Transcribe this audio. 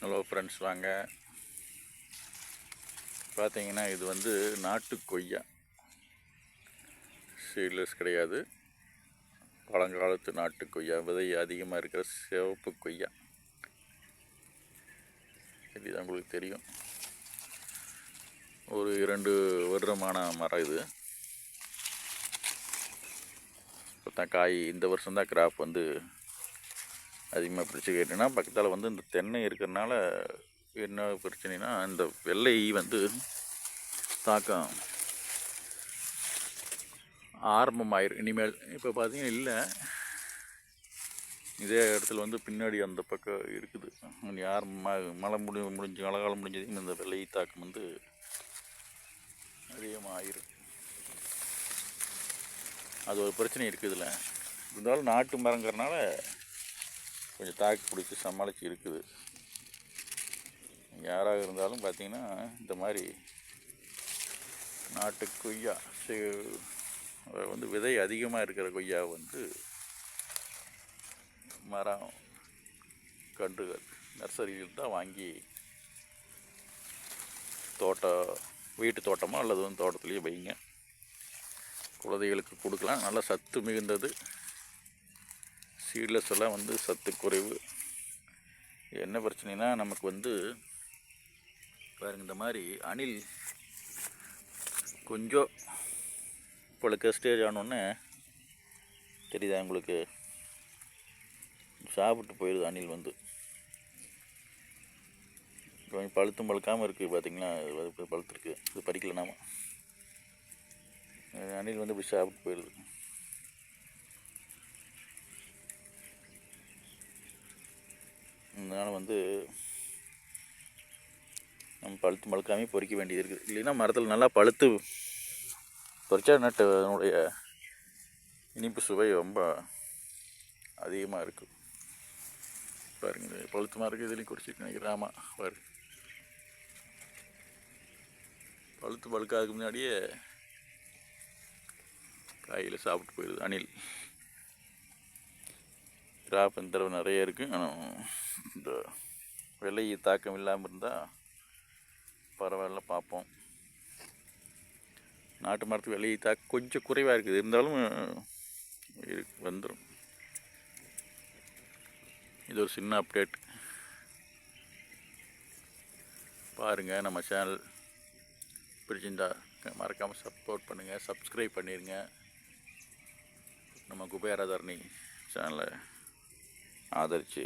Hello friends வாங்க. பார்த்தீங்கன்னா இது வந்து நாட்டு கொய்யா. சீட்லெஸ் கிடையாது. பழங்காலத்து நாட்டு கொய்யா. விதை அதிகமாக இருக்கிற சிவப்பு கொய்யா. இதுதான் உங்களுக்கு தெரியும். ஒரு இரண்டு வருடமான மரம் இது. இப்போ தான் காய் இந்த வருஷம்தான் கிராப் வந்து அதிகமாக பிடிச்சி கேட்டுனா பக்கத்தில் வந்து இந்த தென்னை இருக்கிறனால என்ன பிரச்சனைனா இந்த வெள்ளை ஈ வந்து தாக்கம் ஆரம்பமாயிரும் இனிமேல் இப்போ பார்த்தீங்கன்னா இல்லை. இதே இடத்துல வந்து பின்னாடி அந்த பக்கம் இருக்குது. ஆரம்பமாக மழை முடி முடிஞ்சு மழை காலம் முடிஞ்சதையும் இந்த வெள்ளை ஈ தாக்கம் வந்து அதிகமாக அது ஒரு பிரச்சனை இருக்குதுல்ல இருந்தாலும் நாட்டு மரங்கிறனால கொஞ்சம் தாக்கு பிடிச்சி சமாளித்து இருக்குது. யாராக இருந்தாலும் பார்த்தீங்கன்னா இந்த மாதிரி நாட்டு கொய்யா வந்து விதை அதிகமாக இருக்கிற கொய்யா வந்து மரம் கன்றுகள் நர்சரியில் தான் வாங்கி தோட்டம் வீட்டு தோட்டமோ அல்லது வந்து தோட்டத்துலேயே வைங்க. குழந்தைகளுக்கு கொடுக்கலாம். நல்லா சத்து மிகுந்தது. சீட்லெஸ் எல்லாம் வந்து சத்து குறைவு. என்ன பிரச்சனைனா நமக்கு வந்து பாருங்க இந்த மாதிரி அணில் கொஞ்சம் பழுக்க ஸ்டேஜ் ஆனோடனே தெரியுதா உங்களுக்கு? சாப்பிட்டு போயிடுது அணில் வந்து. கொஞ்சம் பழுத்தும் பழுக்காமல் இருக்குது பார்த்தீங்களா பழுத்துருக்கு. இது பறிக்கல நாம அணில் வந்து இப்படி சாப்பிட்டு போயிடுது அதனால் வந்து நம்ம பழுத்து மழுக்காமே பொறிக்க வேண்டியது இருக்குது. இல்லைன்னா மரத்தில் நல்லா பழுத்து பொறிச்சா நட்டு அதனுடைய இனிப்பு சுவை ரொம்ப அதிகமாக இருக்கும் பாருங்க பழுத்து மரம் இதுலேயும் குடிச்சிட்டு நினைக்கிறேன் ஆமாம் பாரு. பழுத்து பழுக்காதுக்கு முன்னாடியே காயில் சாப்பிட்டு போயிடுது அணில். கிராப் இந்த தடவை நிறைய இருக்குது ஆனால் இந்த விலை தாக்கம் இல்லாமல் இருந்தால் பரவாயில்ல பார்ப்போம். நாட்டு மரத்துக்கு விலை தாக்கம் கொஞ்சம் குறைவாக இருக்குது. இருந்தாலும் இருக்கு வந்துடும் இது ஒரு சின்ன அப்டேட் பாருங்கள் நம்ம சேனல் பிடிச்சிருந்தா மறக்காமல் சப்போர்ட் பண்ணுங்கள் சப்ஸ்கிரைப் பண்ணிடுங்க நம்ம குபேரதரணி சேனலை আমাদেরকে